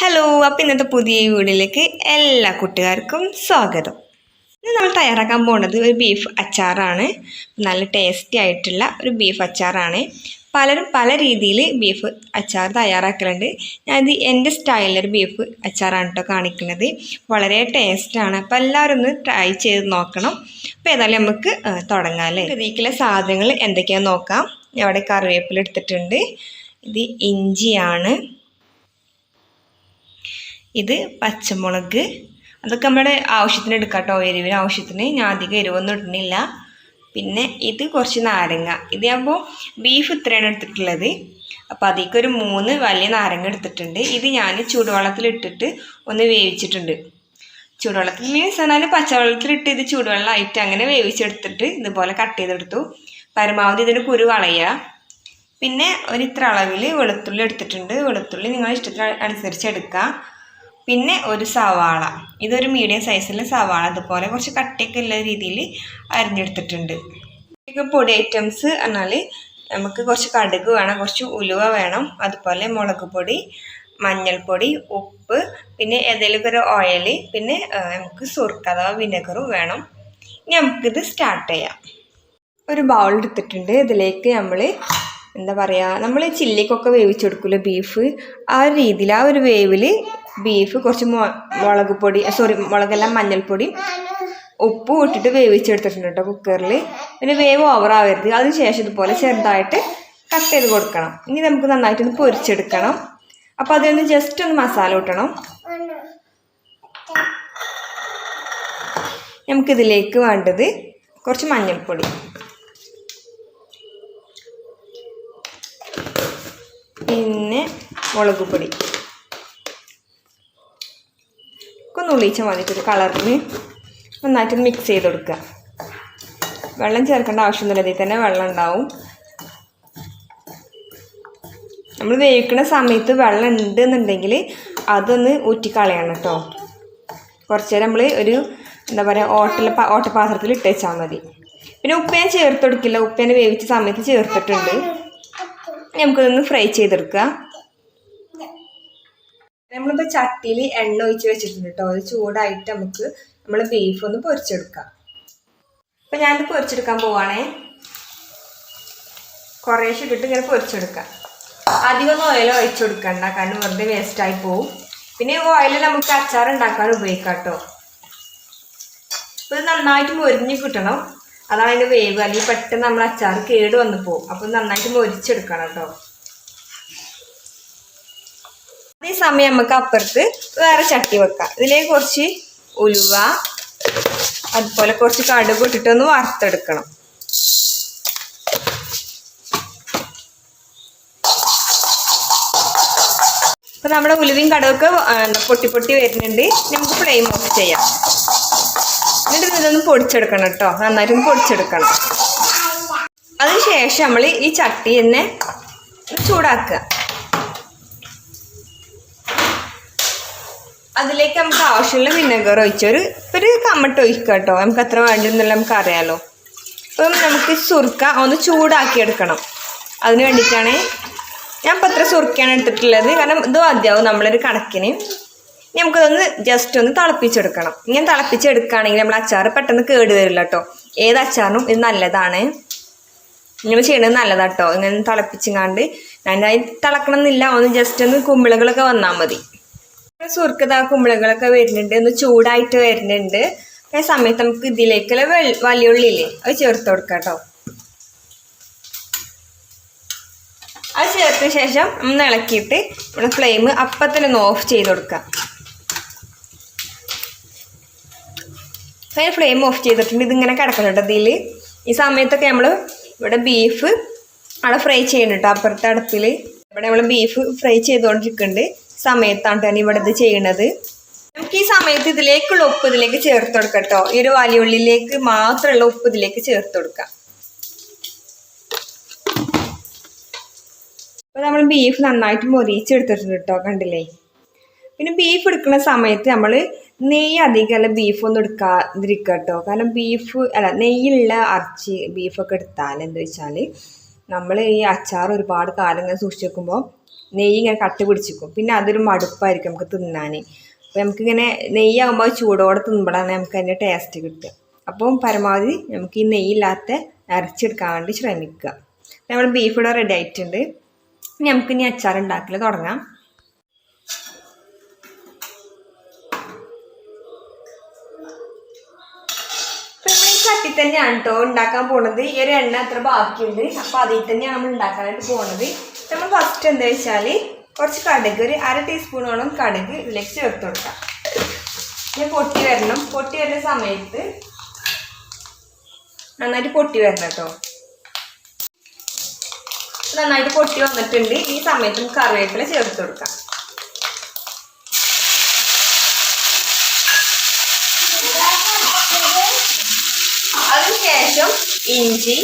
Hello അപ്പം ഇന്നത്തെ പുതിയ വീഡിയോയിലേക്ക് എല്ലാ കുട്ടുകാർക്കും സ്വാഗതം. ഇന്ന് നമ്മൾ തയ്യാറാക്കാൻ പോകുന്നത് ഒരു ബീഫ് അച്ചാറാണ്. നല്ല ടേസ്റ്റി ആയിട്ടുള്ള ഒരു ബീഫ് അച്ചാറാണ്. പലരും പല രീതിയിൽ ബീഫ് അച്ചാർ തയ്യാറാക്കലുണ്ട്. ഞാനിത് എന്റെ സ്റ്റൈലിലൊരു ബീഫ് അച്ചാറാണ് കേട്ടോ കാണിക്കുന്നത്. വളരെ ടേസ്റ്റാണ് അപ്പോൾ എല്ലാവരും ഒന്ന് ട്രൈ ചെയ്ത് നോക്കണം. അപ്പോൾ ഏതായാലും നമുക്ക് തുടങ്ങാം അല്ലേ? ഇതിലേക്കുള്ള സാധനങ്ങൾ എന്തൊക്കെയാണെന്ന് നോക്കാം. ഞാൻ അവിടെ കറിവേപ്പില എടുത്തിട്ടുണ്ട്. ഇത് ഇഞ്ചിയാണ്. ഇത് പച്ചമുളക്. അതൊക്കെ നമ്മുടെ ആവശ്യത്തിന് എടുക്കാം കേട്ടോ എരിവിന് ആവശ്യത്തിന്. ഞാൻ അധികം എരിവൊന്നും ഇടുന്നില്ല. പിന്നെ ഇത് കുറച്ച് നാരങ്ങ. ഇതാകുമ്പോൾ ബീഫ് ഇത്രയാണ് എടുത്തിട്ടുള്ളത്. അപ്പോൾ അതിലേക്ക് ഒരു മൂന്ന് വലിയ നാരങ്ങ എടുത്തിട്ടുണ്ട്. ഇത് ഞാൻ ചൂടുവെള്ളത്തിലിട്ടിട്ട് ഒന്ന് വേവിച്ചിട്ടുണ്ട്. ചൂടുവെള്ളത്തിൽ മീൻസ് എന്നാൽ പച്ചവെള്ളത്തിലിട്ട് ഇത് ചൂടുവെള്ളമായിട്ട് അങ്ങനെ വേവിച്ചെടുത്തിട്ട് ഇതുപോലെ കട്ട് ചെയ്തെടുത്തു. പരമാവധി ഇതിന് കുരു കളയുക പിന്നെ ഒരു ഇത്ര അളവിൽ വെളുത്തുള്ളി എടുത്തിട്ടുണ്ട്. വെളുത്തുള്ളി നിങ്ങളുടെ ഇഷ്ടത്തിന് അനുസരിച്ച് എടുക്കുക പിന്നെ ഒരു സവാള. ഇതൊരു മീഡിയം സൈസിലെ സവാള. അതുപോലെ കുറച്ച് കട്ടിയൊക്കെ ഉള്ള രീതിയിൽ അരിഞ്ഞെടുത്തിട്ടുണ്ട്. പൊടി ഐറ്റംസ് പറഞ്ഞാൽ നമുക്ക് കുറച്ച് കടുക് വേണം കുറച്ച് ഉലുവ വേണം അതുപോലെ മുളക് പൊടി മഞ്ഞൾപ്പൊടി ഉപ്പ് പിന്നെ ഏതെങ്കിലും ഒരു ഓയിൽ പിന്നെ നമുക്ക് സുർക്ക അഥവാ വിനെഗറും വേണം. ഇനി നമുക്കിത് സ്റ്റാർട്ട് ചെയ്യാം. ഒരു ബൗൾ എടുത്തിട്ടുണ്ട്. ഇതിലേക്ക് നമ്മൾ എന്താ പറയുക നമ്മൾ ചില്ലിക്കൊക്കെ വേവിച്ചെടുക്കില്ല ബീഫ് ആ ഒരു രീതിയിൽ ആ ഒരു വേവിൽ ബീഫ് കുറച്ച് മുളക് പൊടി സോറി മുളകെല്ലാം മഞ്ഞൾപ്പൊടി ഉപ്പ് ഇട്ടിട്ട് വേവിച്ചെടുത്തിട്ടുണ്ട് കേട്ടോ കുക്കറിൽ പിന്നെ വേവ് ഓവറാവരുത് അതിനുശേഷം അതിന് ശേഷം ഇതുപോലെ ചെറുതായിട്ട് കട്ട് ചെയ്ത് കൊടുക്കണം. ഇനി നമുക്ക് നന്നായിട്ടൊന്ന് പൊരിച്ചെടുക്കണം. അപ്പോൾ അതിനൊന്ന് ജസ്റ്റ് ഒന്ന് മസാല കൂട്ടണം നമുക്കിതിലേക്ക് വേണ്ടത് കുറച്ച് മഞ്ഞൾപ്പൊടി പിന്നെ മുളക് പൊടി ഒന്നുള്ളിച്ച ഒന്ന് ഉള്ളിച്ച മതി ഒരു കളറിന്. നന്നായിട്ട് മിക്സ് ചെയ്ത് കൊടുക്കുക വെള്ളം ചേർക്കേണ്ട ആവശ്യമൊന്നുമില്ല ഇതിൽ തന്നെ വെള്ളം ഉണ്ടാവും. നമ്മൾ വേവിക്കുന്ന സമയത്ത് വെള്ളം ഉണ്ട് എന്നുണ്ടെങ്കിൽ അതൊന്ന് ഊറ്റിക്കളയണം കേട്ടോ. കുറച്ച് നേരം നമ്മൾ ഒരു എന്താ പറയുക ഓട്ടൽ ഓട്ടപാത്രത്തിൽ ഇട്ട് വെച്ചാൽ മതി. പിന്നെ ഉപ്പ് ഞാൻ ചേർത്ത് കൊടുക്കില്ല. വേവിച്ച സമയത്ത് ചേർത്തിട്ടുണ്ട്. നമുക്കതൊന്ന് ഫ്രൈ ചെയ്തെടുക്കുക നമ്മളിപ്പോൾ ചട്ടിയിൽ എണ്ണ ഒഴിച്ച് വെച്ചിട്ടുണ്ട് കേട്ടോ അത് ചൂടായിട്ട് നമുക്ക് നമ്മൾ ബീഫ് ഒന്ന് പൊരിച്ചെടുക്കാം. അപ്പം ഞാനിത് പൊരിച്ചെടുക്കാൻ പോവാണേ. കുറേശ്ശെ ഇട്ടിട്ട് ഇങ്ങനെ പൊരിച്ചെടുക്കാം. അധികമൊന്നും ഓയിൽ ഒഴിച്ചു കൊടുക്കണ്ട. കാരണം വെറുതെ വേസ്റ്റായി പോവും. പിന്നെ ഓയിൽ നമുക്ക് അച്ചാർ ഉണ്ടാക്കാൻ ഉപയോഗിക്കാം കേട്ടോ അപ്പോൾ ഇത് നന്നായിട്ട് മൊരിഞ്ഞ് കിട്ടണം. അതാണ് അതിന്റെ വേവ്. അല്ലെങ്കിൽ പെട്ടെന്ന് നമ്മൾ അച്ചാർ കേട് വന്നു പോകും അപ്പോൾ നന്നായിട്ട് മൊരിച്ചെടുക്കണം കേട്ടോ ഈ സമയം നമുക്ക് അപ്പുറത്ത് വേറെ ചട്ടി വെക്കാം. ഇതിലേക്ക് കുറച്ച് ഉലുവ അതുപോലെ കുറച്ച് കടുക് ഇട്ടിട്ടൊന്ന് വറുത്തെടുക്കണം. അപ്പോൾ നമ്മുടെ ഉലുവയും കടുകൊക്കെ പൊട്ടി പൊട്ടി വരുന്നുണ്ട്. നമുക്ക് ഫ്ലെയിം ഓഫ് ചെയ്യാം. എന്നിട്ട് ഇതൊന്ന് പൊടിച്ചെടുക്കണം കേട്ടോ. നന്നായിട്ടൊന്ന് പൊടിച്ചെടുക്കണം. അതിനുശേഷം നമ്മൾ ഈ ചട്ടി തന്നെ ചൂടാക്കുക. അതിലേക്ക് നമുക്ക് ആവശ്യമുള്ള വിനെഗർ ഒഴിച്ചൊരു ഒരു ഒരു കമ്മട്ട് ഒഴിക്കുക കേട്ടോ നമുക്ക് അത്ര വേണ്ടെന്നുള്ള നമുക്ക് അറിയാമല്ലോ അപ്പം നമുക്ക് സുർക്ക ഒന്ന് ചൂടാക്കി എടുക്കണം. അതിന് വേണ്ടിയിട്ടാണ് ഞാൻ ഇപ്പം അത്ര സുർക്കയാണ് എടുത്തിട്ടുള്ളത്. കാരണം ഇത് മതിയാവും നമ്മളൊരു കണക്കിന്. നമുക്കതൊന്ന് ജസ്റ്റ് ഒന്ന് തിളപ്പിച്ചെടുക്കണം. ഇങ്ങനെ തിളപ്പിച്ചെടുക്കുകയാണെങ്കിൽ നമ്മൾ അച്ചാർ പെട്ടെന്ന് കേട് വരില്ല കേട്ടോ ഏത് അച്ചാറിനും ഇത് നല്ലതാണ്. ഇങ്ങനെ ചെയ്യണത് നല്ലതാട്ടോ. ഇങ്ങനെ തിളപ്പിച്ചിങ്ങാണ്ട് ഞാൻ തിളക്കണം എന്നില്ല ഒന്ന് ജസ്റ്റ് ഒന്ന് കുമ്പിളകളൊക്കെ വന്നാൽ മതി. സുർക്കത കുമ്പളകളൊക്കെ വരുന്നുണ്ട്. ഒന്ന് ചൂടായിട്ട് വരുന്നുണ്ട്. ആ സമയത്ത് നമുക്ക് ഇതിലേക്കുള്ള വലിയുള്ളില്ലേ അത് ചേർത്ത് കൊടുക്കാം കേട്ടോ അത് ചേർത്ത ശേഷം ഒന്ന് ഇളക്കിയിട്ട് ഇവിടെ ഫ്ലെയിം അപ്പം തന്നെ ഒന്ന് ഓഫ് ചെയ്ത് കൊടുക്കാം. അപ്പം ഫ്ലെയിം ഓഫ് ചെയ്തിട്ടുണ്ട്. ഇതിങ്ങനെ കിടക്കുന്നുണ്ട് ഇതിൽ ഈ സമയത്തൊക്കെ നമ്മൾ ഇവിടെ ബീഫ് അവിടെ ഫ്രൈ ചെയ്യുന്നുണ്ട് അപ്പുറത്തെ അടുപ്പിൽ ഇവിടെ നമ്മൾ ബീഫ് ഫ്രൈ ചെയ്തുകൊണ്ടിരിക്കുന്നുണ്ട്. സമയത്താണ് ഞാൻ ഇവിടെ ഇത് ചെയ്യണത്. നമുക്ക് ഈ സമയത്ത് ഇതിലേക്കുള്ള ഉപ്പ് ഇതിലേക്ക് ചേർത്ത് കൊടുക്കാം കേട്ടോ. ഈ ഒരു വലിയുള്ളിലേക്ക് മാത്രമുള്ള ഉപ്പ് ഇതിലേക്ക് ചേർത്ത് കൊടുക്കാം. അപ്പോൾ നമ്മൾ ബീഫ് നന്നായിട്ട് മൊരിച്ചെടുത്തിട്ടുണ്ട് കേട്ടോ കണ്ടില്ലേ? പിന്നെ ബീഫ് എടുക്കുന്ന സമയത്ത് നമ്മൾ നെയ്യ് അധികമല്ല ബീഫ് ഒന്നും എടുക്കാതിരിക്കുക കേട്ടോ. കാരണം ബീഫ് അല്ല നെയ്യുള്ള അരച്ചി ബീഫൊക്കെ എടുത്താൽ എന്താ വെച്ചാൽ നമ്മൾ ഈ അച്ചാർ ഒരുപാട് കാലം ഇങ്ങനെ സൂക്ഷിച്ച് വെക്കുമ്പോൾ നെയ്യ് ഇങ്ങനെ കട്ട് പിടിച്ചിക്കും. പിന്നെ അതൊരു മടുപ്പായിരിക്കും നമുക്ക് തിന്നാൻ അപ്പോൾ നമുക്കിങ്ങനെ നെയ്യാകുമ്പോൾ ചൂടോടെ തിന്നുമ്പോഴാണ് നമുക്ക് അതിന്റെ ടേസ്റ്റ് കിട്ടുക. അപ്പം പരമാവധി നമുക്ക് ഈ നെയ്യില്ലാത്ത അരച്ചെടുക്കാൻ വേണ്ടി ശ്രമിക്കുക. നമ്മൾ ബീഫ് ഇവിടെ റെഡി ആയിട്ടുണ്ട്. നമുക്ക് ഇനി അച്ചാർ ഉണ്ടാക്കൽ തുടങ്ങാം. ചട്ടി തന്നെയാണ് കേട്ടോ ഉണ്ടാക്കാൻ പോണത്. ഈ ഒരു എണ്ണ അത്ര ബാക്കിയുണ്ട്. അപ്പൊ അതിൽ തന്നെയാണ് നമ്മൾ ഉണ്ടാക്കാനായിട്ട് പോണത്. നമ്മൾ ഫസ്റ്റ് എന്താ വെച്ചാൽ കുറച്ച് കടുക് ഒരു അര ടീസ്പൂണോളം കടുക് ഇതിലേക്ക് ചേർത്ത് കൊടുക്കാം. പിന്നെ പൊട്ടി വരണം. പൊട്ടി വരുന്ന സമയത്ത് നന്നായിട്ട് പൊട്ടി വരണം കേട്ടോ. നന്നായിട്ട് പൊട്ടി വന്നിട്ടുണ്ട്. ഈ സമയത്ത് നമുക്ക് കറിവേപ്പില ചേർത്ത് കൊടുക്കാം. അതിനുശേഷം ഇഞ്ചി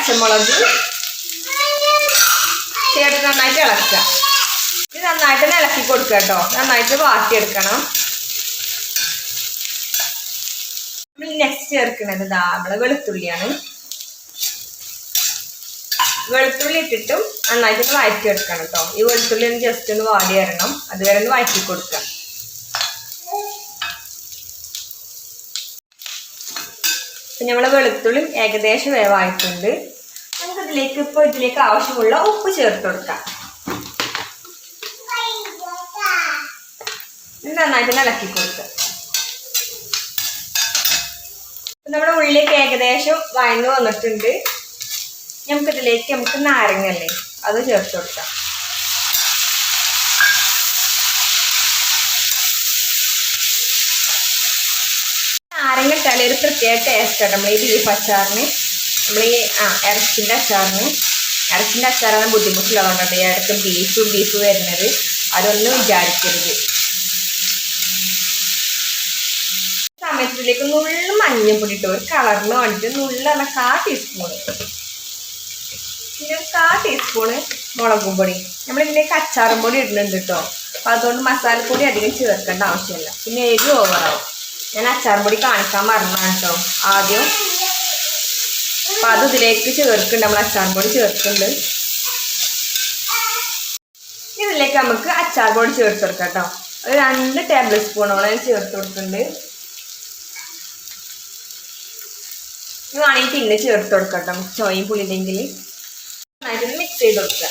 പച്ചമുളക്. ചേർത്ത് നന്നായിട്ട് ഇളക്കുക. ഇത് നന്നായിട്ട് ഇളക്കി കൊടുക്കുക കേട്ടോ. നന്നായിട്ട് വാട്ടിയെടുക്കണം. നമ്മൾ നെക്സ്റ്റ് ചേർക്കുന്നത് ഇതാ വെളുത്തുള്ളിയാണ്. വെളുത്തുള്ളി ഇട്ടിട്ടും നന്നായിട്ട് വാറ്റി വഴറ്റിയെടുക്കണം കേട്ടോ. ഈ വെളുത്തുള്ളി ഒന്ന് ജസ്റ്റ് ഒന്ന് വാടി വരണം. അതുവരെ ഒന്ന് വാറ്റി കൊടുക്കുക പിന്നെ നമ്മളെ വെളുത്തുള്ളി ഏകദേശം വേവായിട്ടുണ്ട്. നമുക്ക് ഇതിലേക്ക് ഇപ്പോൾ ഇതിലേക്ക് ആവശ്യമുള്ള ഉപ്പ് ചേർത്ത് കൊടുക്കാം. നന്നായിട്ട് ഇളക്കി കൊടുക്കുക നമ്മുടെ ഉള്ളിലേക്ക് ഏകദേശം വഴന്നു വന്നിട്ടുണ്ട്. നമുക്കിതിലേക്ക് നമുക്ക് നാരങ്ങല്ലേ അത് ചേർത്ത് കൊടുക്കാം. ഇട്ടാൽ പ്രത്യേക ടേസ്റ്റ് ആണ് നമ്മൾ ഈ ബീഫ് അച്ചാറിന് നമ്മൾ ഈ ആ ഇറച്ചിന്റെ അച്ചാറിന്. ഇറച്ചിന്റെ അച്ചാറാണ് ബുദ്ധിമുട്ടുള്ളതുകൊണ്ടാണ് ഈ ഇടയ്ക്ക് ബീഫ് ബീഫ് വരുന്നത്. അതൊന്നും വിചാരിക്കരുത്. സമയത്തിലേക്ക് നുള്ളു മഞ്ഞപ്പൊടി പൊടിയിട്ട് ഒരു കളറിന് വേണ്ടിയിട്ട് നുള്ളാണ് കാ ടീസ്പൂൺ പിന്നെ കാ ടീസ്പൂണ് മുളകും പൊടി. നമ്മളിതിലേക്ക് അച്ചാറും പൊടി ഇടുന്നുണ്ട് കേട്ടോ. അപ്പോൾ അതുകൊണ്ട് മസാലപ്പൊടി അധികം ചേർക്കേണ്ട ആവശ്യമില്ല. പിന്നെ എരിവ് ഓവറാവും ഞാൻ അച്ചാറും പൊടി കാണിക്കാൻ മറന്നാണ് കേട്ടോ. ആദ്യം അപ്പം അത് ഇതിലേക്ക് ചേർക്കുന്നുണ്ട്. നമ്മൾ അച്ചാറും പൊടി ചേർക്കുന്നുണ്ട് ഇതിലേക്ക് നമുക്ക് അച്ചാർ പൊടി ചേർത്ത് കൊടുക്കാം കേട്ടോ. ഒരു രണ്ട് ടേബിൾ സ്പൂണോളം ചേർത്ത് കൊടുക്കുന്നുണ്ട്. ഇത് വേണമെങ്കിൽ പിന്നെ ചേർത്ത് കൊടുക്കാം കേട്ടോ. ചോയും പുളിയില്ലെങ്കിൽ നന്നായിട്ട് മിക്സ് ചെയ്ത് കൊടുക്കുക.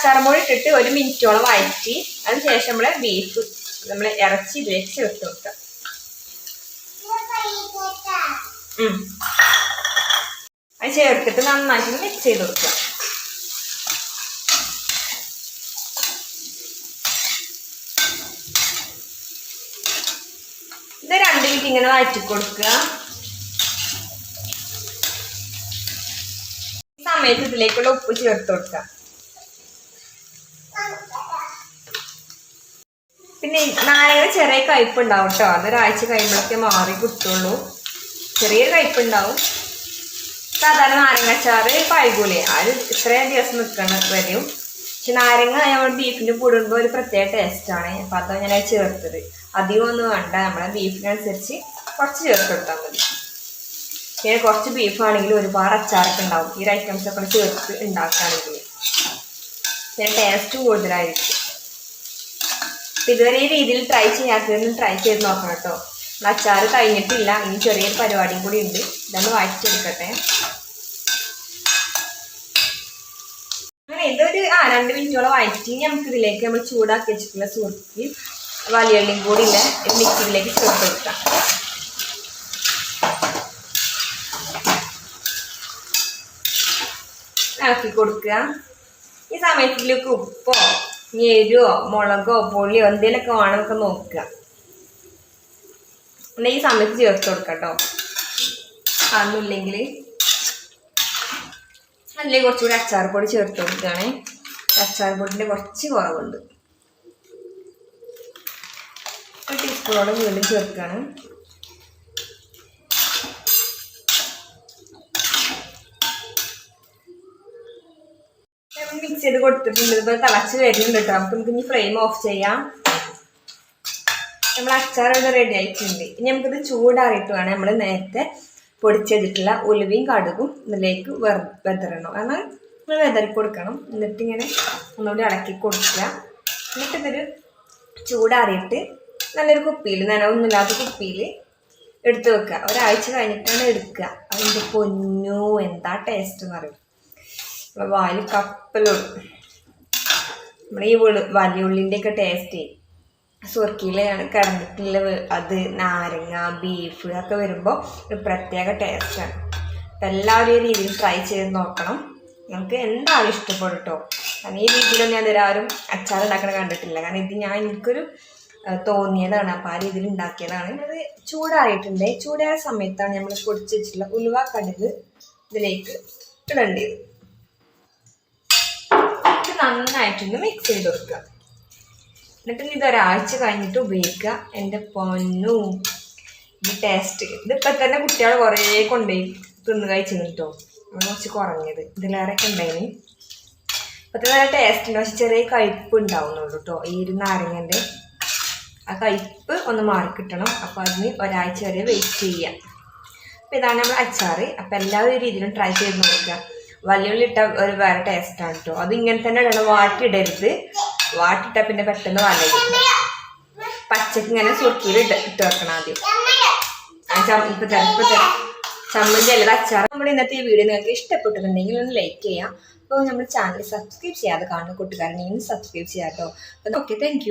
അച്ചാറുമ്പോൾ ഇട്ടിട്ട് ഒരു മിനിറ്റോളം വഴറ്റി. അതിനുശേഷം നമ്മൾ ബീഫ് നമ്മൾ ഇറച്ചി ഇതിലേക്ക് ചേർത്ത് ഉം. അത് ചേർത്തിട്ട് നന്നായിട്ട് മിക്സ് ചെയ്ത് കൊടുക്കാം. ഇത് രണ്ട് മിനിറ്റ് ഇങ്ങനെ വഴറ്റി കൊടുക്കുക. സമയത്ത് ഇതിലേക്കുള്ള ഉപ്പ് ചേർത്ത് കൊടുക്കുക പിന്നെ നാരങ്ങ ചെറിയ കയ്പ് ഉണ്ടാവും കേട്ടോ അതൊരാഴ്ച കഴിയുമ്പോഴൊക്കെ മാറി കിട്ടുള്ളൂ. ചെറിയൊരു കയ്പ് ഉണ്ടാവും സാധാരണ നാരങ്ങച്ചാറ് പഴകൂലേ. അത് ഇത്രയും ദിവസം നിൽക്കണ വരും. പക്ഷെ നാരങ്ങ നമ്മൾ ബീഫിന്റെ കൂടുമ്പോൾ ഒരു പ്രത്യേക ടേസ്റ്റാണ് അപ്പം അതാണ് ഞാൻ ചേർത്തത്. അധികം ഒന്നും വേണ്ട. നമ്മളെ ബീഫിനനുസരിച്ച് കുറച്ച് ചേർത്ത് കൊടുത്താൽ മതി. പിന്നെ കുറച്ച് ബീഫാണെങ്കിൽ ഒരുപാട് അച്ചാറൊക്കെ ഉണ്ടാവും. ഈ ഐറ്റംസൊക്കെ ചേർത്ത് ഉണ്ടാക്കുകയാണെങ്കിൽ പിന്നെ ടേസ്റ്റ് കൂടുതലായിരിക്കും. ഇതുവരെ ഈ രീതിയിൽ ട്രൈ ചെയ്യാത്തതൊന്നും ട്രൈ ചെയ്ത് നോക്കണം കേട്ടോ അച്ചാർ കഴിഞ്ഞിട്ടില്ല. ഇനി ചെറിയൊരു പരിപാടിയും കൂടി ഉണ്ട്. ഇതൊന്ന് വായിച്ചെടുക്കട്ടെ അങ്ങനെ ഇതൊരു ആ രണ്ട് മിനിറ്റോളം വഴറ്റി നമുക്ക് ഇതിലേക്ക് നമ്മൾ ചൂടാക്കി വെച്ചിട്ടുള്ള സുറുക്കി വലിയുള്ളിയും കൂടി ഇല്ല മിക്സിയിലേക്ക് ചേർത്ത് കൊടുക്കാം ഇളക്കി കൊടുക്കുക. ഈ സമയത്തിലേക്ക് ഉപ്പോ ഇനി എരിവോ മുളകോ പുളിയോ എന്തെങ്കിലുമൊക്കെ വേണമെന്നൊക്കെ നോക്കുക. എന്നാൽ ഈ സമയത്ത് ചേർത്ത് കൊടുക്കാം കേട്ടോ അതൊന്നുമില്ലെങ്കിൽ അല്ലെങ്കിൽ കുറച്ചുകൂടി അച്ചാർ പൊടി ചേർത്ത് കൊടുക്കുകയാണേ. അച്ചാർ പൊടിന്റെ കുറച്ച് കുറവുണ്ട്. ഒരു ടീസ്പൂണോടെ വീണ്ടും ചേർക്കുകയാണ്. മിക്സ് ചെയ്ത് കൊടുത്തിട്ടുണ്ട്. ഇതുപോലെ തിളച്ച് വരുന്നുണ്ട് കേട്ടോ. നമുക്ക് നമുക്ക് ഇനി ഫ്ലെയിം ഓഫ് ചെയ്യാം. നമ്മൾ ഇവിടെ റെഡി ആയിട്ടുണ്ട്. ഇനി നമുക്കിത് ചൂടാറിയിട്ട് വേണം നമ്മൾ നേരത്തെ പൊടിച്ചെടുത്തിട്ടുള്ള ഉലുവയും കടുകും ഇതിലേക്ക് വെർ വെതറണം. കാരണം നമ്മൾ വെതറി കൊടുക്കണം. എന്നിട്ട് ഇങ്ങനെ ഒന്നുകൂടി ഇളക്കി കൊടുക്കുക. എന്നിട്ട് ഇതൊരു ചൂടാറിയിട്ട് നല്ലൊരു കുപ്പിയിൽ നനവൊന്നുമില്ലാത്ത കുപ്പിയിൽ എടുത്ത് വെക്കുക. ഒരാഴ്ച കഴിഞ്ഞിട്ടാണ് എടുക്കുക. അതിന്റെ പൊന്നു എന്താ ടേസ്റ്റ് എന്ന് പറയും വായിൽ കപ്പലുണ്ട് നമ്മുടെ ഈ വെളു വലിയ ഉള്ളിന്റെ ഒക്കെ ടേസ്റ്റ് സുർക്കിയിലാണ് കിടന്നിട്ടുള്ള അത് നാരങ്ങ ബീഫ് ഒക്കെ വരുമ്പോൾ ഒരു പ്രത്യേക ടേസ്റ്റാണ് അപ്പം എല്ലാവരും ഈ രീതിയിൽ ട്രൈ ചെയ്ത് നോക്കണം. നിങ്ങൾക്ക് എന്താണ് ഇഷ്ടപ്പെടും കേട്ടോ കാരണം ഈ രീതിയിലൊന്നും ഞാൻ ഇതുവരെ ആരും അച്ചാർ ഉണ്ടാക്കണ കണ്ടിട്ടില്ല. കാരണം ഇത് ഞാൻ എനിക്കൊരു തോന്നിയതാണ്. അപ്പോൾ ആ രീതിയിൽ ഉണ്ടാക്കിയതാണ്. അത് ചൂടായിട്ടുണ്ട് ചൂടായ സമയത്താണ് നമ്മൾ പൊടിച്ച് വെച്ചിട്ടുള്ള ഉലുവ കടുക് ഇതിലേക്ക് ഇടേണ്ടത് നന്നായിട്ടൊന്ന് മിക്സ് ചെയ്ത് കൊടുക്കുക. എന്നിട്ട് ഇത് ഒരാഴ്ച കഴിഞ്ഞിട്ട് ഉപയോഗിക്കുക. എന്റെ പൊന്നു. ഇത് ടേസ്റ്റ് ഇതിപ്പോൾ തന്നെ കുട്ടികൾ കുറേ കൊണ്ടുപോയി തിന്ന് കഴിച്ചു കേട്ടോ കുറച്ച് കുറഞ്ഞത്. ഇതിലേറെയൊക്കെ ഉണ്ടായിന് ഇപ്പോഴത്തെ നല്ല ടേസ്റ്റ് ഉണ്ട്. പക്ഷെ ചെറിയ കയ്പ്പ് ഉണ്ടാവുന്നുള്ളൂ കേട്ടോ. ഈ ഒരു നാരങ്ങന്റെ ആ കയ്പ്പ് ഒന്ന് മാറിക്കിട്ടണം അപ്പോൾ അതിന് ഒരാഴ്ച വരെ വെയിറ്റ് ചെയ്യാം അപ്പോൾ ഇതാണ് നമ്മൾ അച്ചാറ്. അപ്പോൾ എല്ലാ രീതിയിലും ട്രൈ ചെയ്ത് നോക്കുക. വലിയുള്ളി ഇട്ട ഒരു വേറെ ടേസ്റ്റ് ആണ് കേട്ടോ അത് ഇങ്ങനെ തന്നെ ഇടണം. വാട്ടിയിടരുത് വാട്ടിയിട്ടാൽ പിന്നെ പെട്ടെന്ന് വലയും. പച്ചക്ക് ഇങ്ങനെ സുർക്കിയിൽ ഇട്ട് ഇട്ട് വെക്കണം ആദ്യം. ഇപ്പൊ ചമ്മന്തി അല്ലാതെ അച്ചാർ നമ്മുടെ ഇന്നത്തെ ഈ വീഡിയോ നിങ്ങൾക്ക് ഇഷ്ടപ്പെട്ടിട്ടുണ്ടെങ്കിൽ ഒന്ന് ലൈക്ക് ചെയ്യാം. അപ്പോൾ നമ്മുടെ ചാനൽ സബ്സ്ക്രൈബ് ചെയ്യാതെ കാണുന്ന കൂട്ടുകാരനെയും സബ്സ്ക്രൈബ് ചെയ്യാം കേട്ടോ ഓക്കെ താങ്ക്